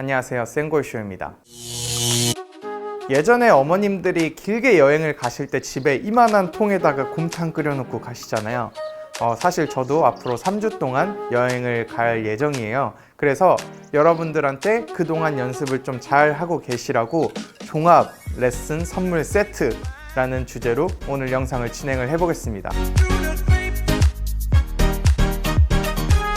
안녕하세요. 생골쇼입니다. 예전에 어머님들이 길게 여행을 가실 때 집에 이만한 통에다가 곰탕 끓여놓고 가시잖아요. 어, 사실 저도 앞으로 3주 동안 여행을 갈 예정이에요. 그래서 여러분들한테 그동안 연습을 좀 잘 하고 계시라고 종합 레슨 선물 세트 라는 주제로 오늘 영상을 진행을 해보겠습니다.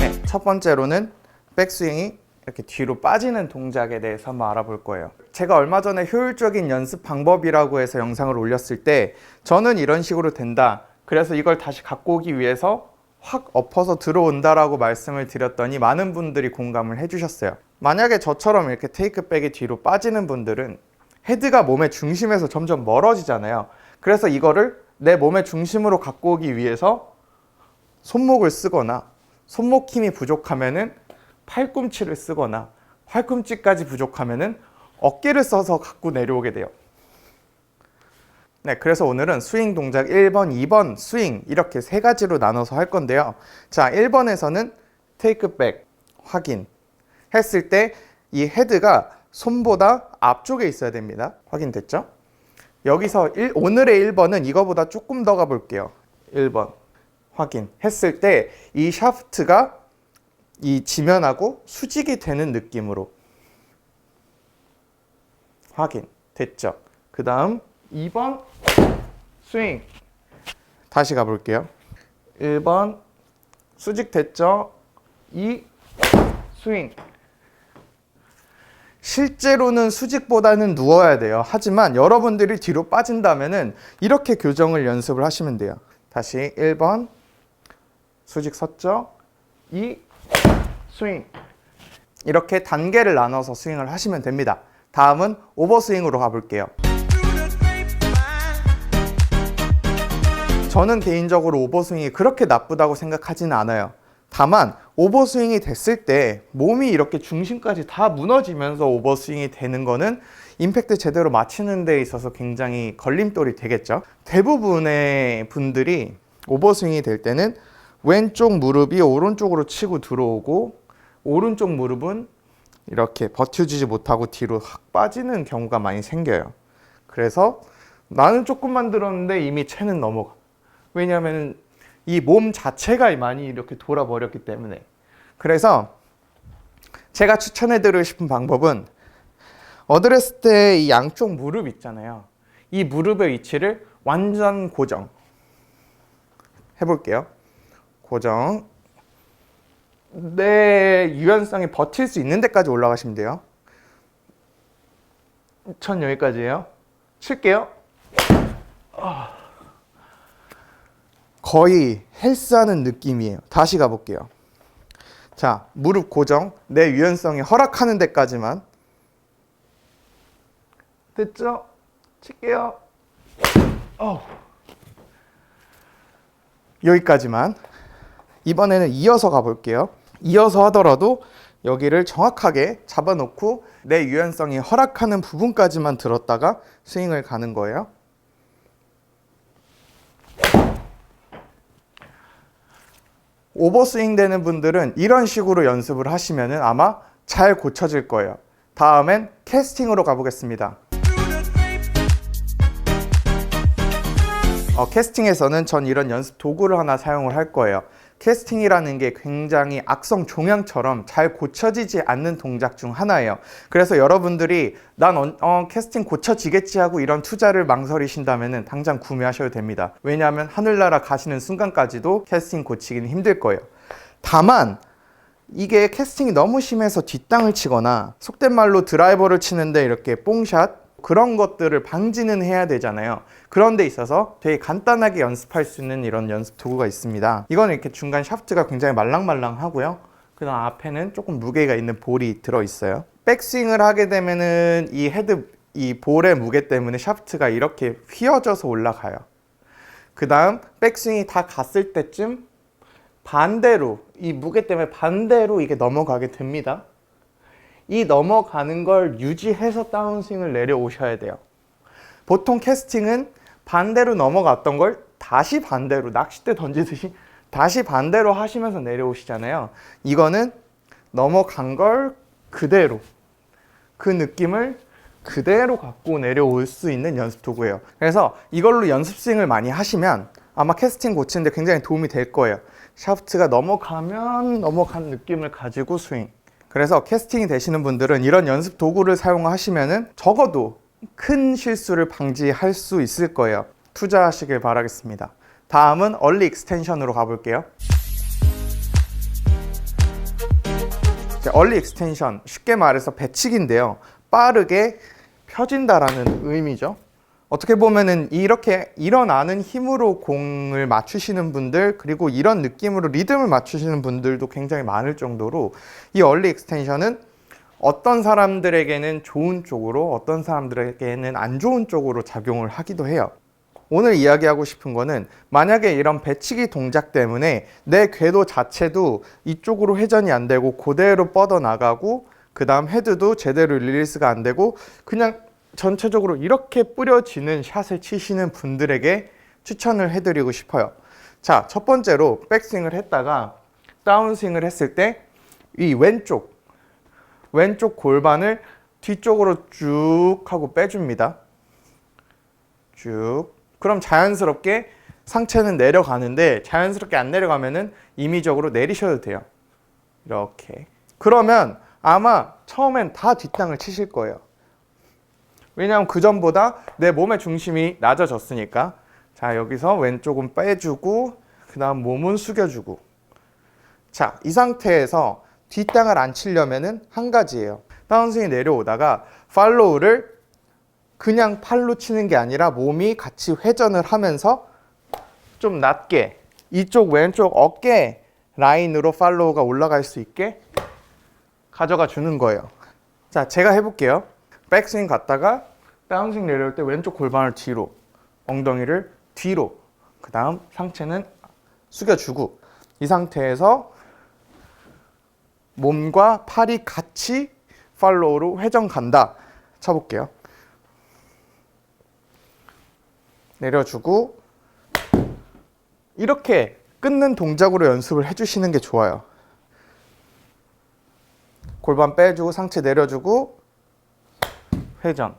네, 첫 번째로는 백스윙이 이렇게 뒤로 빠지는 동작에 대해서 한번 알아볼 거예요. 제가 얼마 전에 효율적인 연습 방법이라고 해서 영상을 올렸을 때 저는 이런 식으로 된다. 그래서 이걸 다시 갖고 오기 위해서 확 엎어서 들어온다라고 말씀을 드렸더니 많은 분들이 공감을 해주셨어요. 만약에 저처럼 이렇게 테이크백이 뒤로 빠지는 분들은 헤드가 몸의 중심에서 점점 멀어지잖아요. 그래서 이거를 내 몸의 중심으로 갖고 오기 위해서 손목을 쓰거나 손목 힘이 부족하면은 팔꿈치를 쓰거나 팔꿈치까지 부족하면은 어깨를 써서 갖고 내려오게 돼요. 네, 그래서 오늘은 스윙 동작 1번, 2번 스윙 이렇게 세 가지로 나눠서 할 건데요. 자, 1번에서는 테이크 백 확인 했을 때 이 헤드가 손보다 앞쪽에 있어야 됩니다. 확인됐죠? 여기서 일- 오늘의 1번은 이거보다 조금 더 가볼게요. 1번 확인 했을 때 이 샤프트가 이 지면하고 수직이 되는 느낌으로 확인 됐죠. 그 다음 2번 스윙 다시 가볼게요. 1번 수직 됐죠. 2 스윙 실제로는 수직보다는 누워야 돼요. 하지만 여러분들이 뒤로 빠진다면은 이렇게 교정을 연습을 하시면 돼요. 다시 1번 수직 섰죠. 2 스윙 이렇게 단계를 나눠서 스윙을 하시면 됩니다. 다음은 오버스윙으로 가볼게요. 저는 개인적으로 오버스윙이 그렇게 나쁘다고 생각하지는 않아요. 다만 오버스윙이 됐을 때 몸이 이렇게 중심까지 다 무너지면서 오버스윙이 되는 거는 임팩트 제대로 맞추는 데 있어서 굉장히 걸림돌이 되겠죠. 대부분의 분들이 오버스윙이 될 때는 왼쪽 무릎이 오른쪽으로 치고 들어오고 오른쪽 무릎은 이렇게 버텨주지 못하고 뒤로 확 빠지는 경우가 많이 생겨요. 그래서 나는 조금만 들었는데 이미 채는 넘어가. 왜냐하면 이 몸 자체가 많이 이렇게 돌아버렸기 때문에. 그래서 제가 추천해드리고 싶은 방법은 어드레스 때 이 양쪽 무릎 있잖아요. 이 무릎의 위치를 완전 고정. 해볼게요. 고정. 내 유연성이 버틸 수 있는 데까지 올라가시면 돼요. 전 여기까지예요. 칠게요. 아. 거의 헬스하는 느낌이에요. 다시 가볼게요. 자, 무릎 고정. 내 유연성이 허락하는 데까지만. 됐죠? 칠게요. 어. 여기까지만. 이번에는 이어서 가볼게요. 이어서 하더라도 여기를 정확하게 잡아놓고 내 유연성이 허락하는 부분까지만 들었다가 스윙을 가는 거예요. 오버스윙 되는 분들은 이런 식으로 연습을 하시면 아마 잘 고쳐질 거예요. 다음엔 캐스팅으로 가보겠습니다. 어, 캐스팅에서는 전 이런 연습 도구를 하나 사용을 할 거예요. 캐스팅이라는 게 굉장히 악성 종양처럼 잘 고쳐지지 않는 동작 중 하나예요. 그래서 여러분들이 난 어, 어, 캐스팅 고쳐지겠지 하고 이런 투자를 망설이신다면 당장 구매하셔도 됩니다. 왜냐하면 하늘나라 가시는 순간까지도 캐스팅 고치기는 힘들 거예요. 다만 이게 캐스팅이 너무 심해서 뒷땅을 치거나 속된 말로 드라이버를 치는데 이렇게 뽕샷 그런 것들을 방지는 해야 되잖아요. 그런 데 있어서 되게 간단하게 연습할 수 있는 이런 연습 도구가 있습니다. 이건 이렇게 중간 샤프트가 굉장히 말랑말랑하고요. 그 다음 앞에는 조금 무게가 있는 볼이 들어 있어요. 백스윙을 하게 되면은 이 헤드, 이 볼의 무게 때문에 샤프트가 이렇게 휘어져서 올라가요. 그 다음 백스윙이 다 갔을 때쯤 반대로, 이 무게 때문에 반대로 이게 넘어가게 됩니다. 이 넘어가는 걸 유지해서 다운스윙을 내려오셔야 돼요. 보통 캐스팅은 반대로 넘어갔던 걸 다시 반대로 낚싯대 던지듯이 다시 반대로 하시면서 내려오시잖아요. 이거는 넘어간 걸 그대로 그 느낌을 그대로 갖고 내려올 수 있는 연습 도구예요. 그래서 이걸로 연습 스윙을 많이 하시면 아마 캐스팅 고치는데 굉장히 도움이 될 거예요. 샤프트가 넘어가면 넘어간 느낌을 가지고 스윙. 그래서 캐스팅이 되시는 분들은 이런 연습 도구를 사용하시면은 적어도 큰 실수를 방지할 수 있을 거예요. 투자하시길 바라겠습니다. 다음은 얼리 익스텐션으로 가볼게요. 얼리 익스텐션 쉽게 말해서 배치기인데요. 빠르게 펴진다라는 의미죠. 어떻게 보면은 이렇게 일어나는 힘으로 공을 맞추시는 분들 그리고 이런 느낌으로 리듬을 맞추시는 분들도 굉장히 많을 정도로 이 얼리 익스텐션은 어떤 사람들에게는 좋은 쪽으로 어떤 사람들에게는 안 좋은 쪽으로 작용을 하기도 해요. 오늘 이야기하고 싶은 거는 만약에 이런 배치기 동작 때문에 내 궤도 자체도 이쪽으로 회전이 안 되고 그대로 뻗어 나가고 그 다음 헤드도 제대로 릴리스가 안 되고 그냥 전체적으로 이렇게 뿌려지는 샷을 치시는 분들에게 추천을 해드리고 싶어요. 자, 첫 번째로 백스윙을 했다가 다운스윙을 했을 때 이 왼쪽 왼쪽 골반을 뒤쪽으로 쭉 하고 빼줍니다. 쭉. 그럼 자연스럽게 상체는 내려가는데 자연스럽게 안 내려가면은 임의적으로 내리셔도 돼요. 이렇게. 그러면 아마 처음엔 다 뒷땅을 치실 거예요. 왜냐하면 그 전보다 내 몸의 중심이 낮아졌으니까. 자, 여기서 왼쪽은 빼주고, 그 다음 몸은 숙여주고. 자, 이 상태에서 뒷땅을 안 치려면은 한 가지예요. 다운스윙이 내려오다가 팔로우를 그냥 팔로 치는 게 아니라 몸이 같이 회전을 하면서 좀 낮게 이쪽 왼쪽 어깨 라인으로 팔로우가 올라갈 수 있게 가져가 주는 거예요. 자, 제가 해볼게요. 백스윙 갔다가 다운스윙 내려올 때 왼쪽 골반을 뒤로, 엉덩이를 뒤로, 그 다음 상체는 숙여주고 이 상태에서 몸과 팔이 같이 팔로우로 회전 간다. 쳐볼게요. 내려주고 이렇게 끊는 동작으로 연습을 해주시는 게 좋아요. 골반 빼주고 상체 내려주고 회전.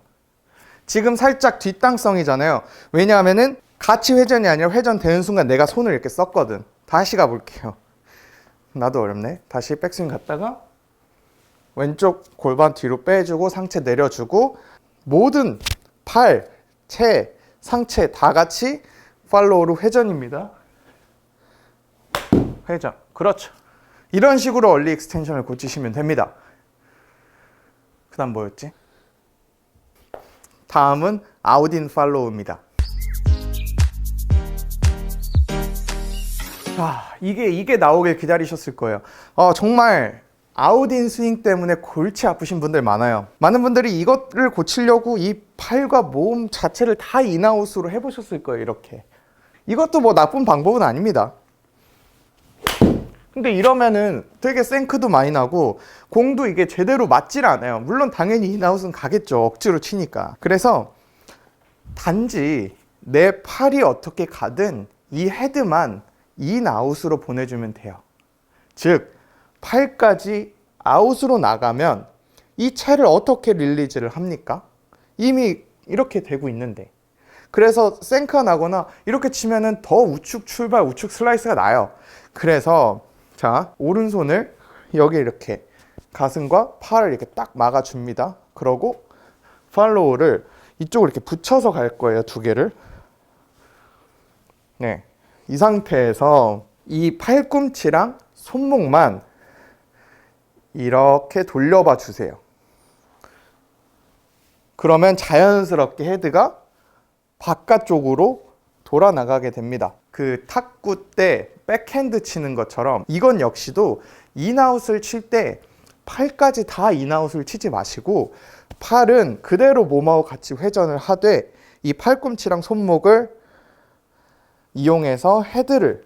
지금 살짝 뒷땅성이잖아요. 왜냐하면은 같이 회전이 아니라 회전되는 순간 내가 손을 이렇게 썼거든. 다시 가볼게요. 나도 어렵네. 다시 백스윙 갔다가 왼쪽 골반 뒤로 빼주고 상체 내려주고 모든 팔, 채, 상체 다 같이 팔로우로 회전입니다. 회전. 그렇죠. 이런 식으로 얼리 익스텐션을 고치시면 됩니다. 그 다음 뭐였지? 다음은 아웃인 팔로우입니다. 자, 이게 이게 나오길 기다리셨을 거예요. 어, 정말 아웃인 스윙 때문에 골치 아프신 분들 많아요. 많은 분들이 이것을 고치려고 이 팔과 몸 자체를 다 인아웃으로 해보셨을 거예요. 이렇게. 이것도 뭐 나쁜 방법은 아닙니다. 근데 이러면은 되게 생크도 많이 나고 공도 이게 제대로 맞질 않아요. 물론 당연히 인아웃은 가겠죠. 억지로 치니까. 그래서 단지 내 팔이 어떻게 가든 이 헤드만 인아웃으로 보내주면 돼요. 즉 팔까지 아웃으로 나가면 이 채를 어떻게 릴리즈를 합니까? 이미 이렇게 되고 있는데. 그래서 생크가 나거나 이렇게 치면은 더 우측 출발, 우측 슬라이스가 나요. 그래서 자, 오른손을 여기 이렇게 가슴과 팔을 이렇게 딱 막아줍니다. 그러고 팔로우를 이쪽으로 이렇게 붙여서 갈 거예요. 두 개를. 네. 이 상태에서 이 팔꿈치랑 손목만 이렇게 돌려봐 주세요. 그러면 자연스럽게 헤드가 바깥쪽으로 돌아 나가게 됩니다. 그 탁구 때 백핸드 치는 것처럼 이건 역시도 인아웃을 칠 때 팔까지 다 인아웃을 치지 마시고 팔은 그대로 몸하고 같이 회전을 하되 이 팔꿈치랑 손목을 이용해서 헤드를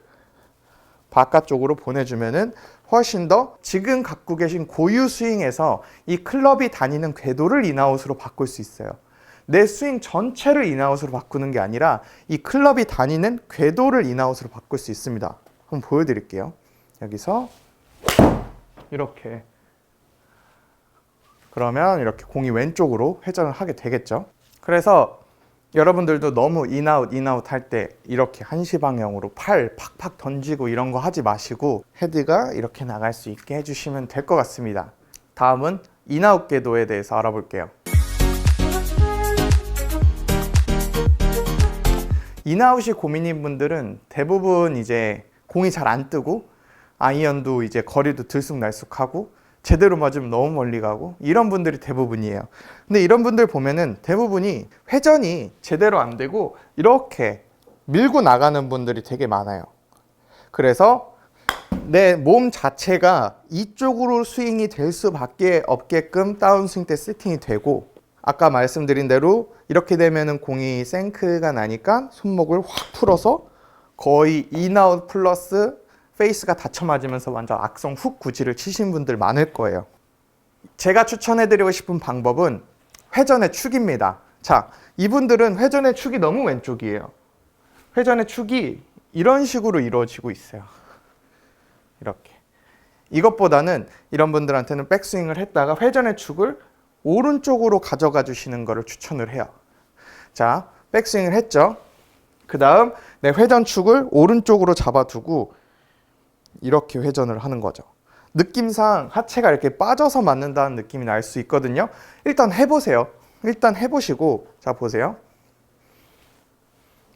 바깥쪽으로 보내주면은 훨씬 더 지금 갖고 계신 고유 스윙에서 이 클럽이 다니는 궤도를 인아웃으로 바꿀 수 있어요. 내 스윙 전체를 인아웃으로 바꾸는 게 아니라 이 클럽이 다니는 궤도를 인아웃으로 바꿀 수 있습니다. 한번 보여드릴게요. 여기서 이렇게 그러면 이렇게 공이 왼쪽으로 회전을 하게 되겠죠. 그래서 여러분들도 너무 인아웃 인아웃 할 때 이렇게 한시 방향으로 팔 팍팍 던지고 이런 거 하지 마시고 헤드가 이렇게 나갈 수 있게 해주시면 될 것 같습니다. 다음은 인아웃 궤도에 대해서 알아볼게요. 인아웃이 고민인 분들은 대부분 이제 공이 잘 안 뜨고 아이언도 이제 거리도 들쑥날쑥하고 제대로 맞으면 너무 멀리 가고 이런 분들이 대부분이에요. 근데 이런 분들 보면은 대부분이 회전이 제대로 안 되고 이렇게 밀고 나가는 분들이 되게 많아요. 그래서 내 몸 자체가 이쪽으로 스윙이 될 수밖에 없게끔 다운스윙 때 세팅이 되고 아까 말씀드린 대로 이렇게 되면은 공이 생크가 나니까 손목을 확 풀어서 거의 인아웃 플러스 페이스가 닫혀 맞으면서 완전 악성 훅 구지를 치신 분들 많을 거예요. 제가 추천해드리고 싶은 방법은 회전의 축입니다. 자, 이분들은 회전의 축이 너무 왼쪽이에요. 회전의 축이 이런 식으로 이루어지고 있어요. 이렇게. 이것보다는 이런 분들한테는 백스윙을 했다가 회전의 축을 오른쪽으로 가져가 주시는 것을 추천을 해요. 자, 백스윙을 했죠. 그 다음 내 회전축을 오른쪽으로 잡아두고 이렇게 회전을 하는 거죠. 느낌상 하체가 이렇게 빠져서 맞는다는 느낌이 날 수 있거든요. 일단 해보세요. 일단 해보시고 자 보세요.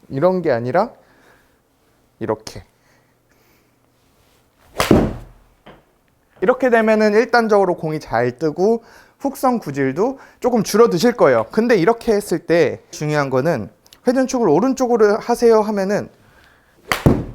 이런 게 아니라 이렇게 이렇게 되면은 일단적으로 공이 잘 뜨고 훅성 구질도 조금 줄어드실 거예요. 근데 이렇게 했을 때 중요한 거는 회전축을 오른쪽으로 하세요 하면은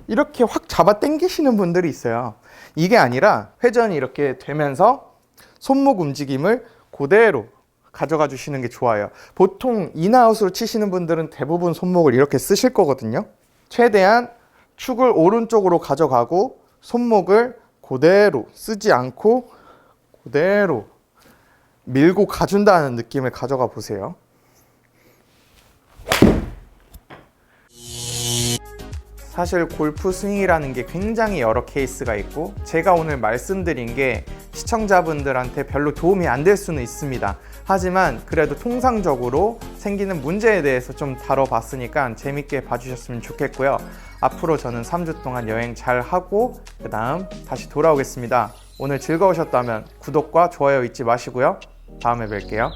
이렇게 확 잡아 당기시는 분들이 있어요. 이게 아니라 회전이 이렇게 되면서 손목 움직임을 그대로 가져가 주시는 게 좋아요. 보통 인아웃으로 치시는 분들은 대부분 손목을 이렇게 쓰실 거거든요. 최대한 축을 오른쪽으로 가져가고 손목을 그대로 쓰지 않고 그대로 밀고 가준다는 느낌을 가져가 보세요. 사실 골프 스윙이라는 게 굉장히 여러 케이스가 있고 제가 오늘 말씀드린 게 시청자분들한테 별로 도움이 안 될 수는 있습니다. 하지만 그래도 통상적으로 생기는 문제에 대해서 좀 다뤄봤으니까 재밌게 봐주셨으면 좋겠고요. 앞으로 저는 3주 동안 여행 잘 하고 그 다음 다시 돌아오겠습니다. 오늘 즐거우셨다면 구독과 좋아요 잊지 마시고요. 다음에 뵐게요.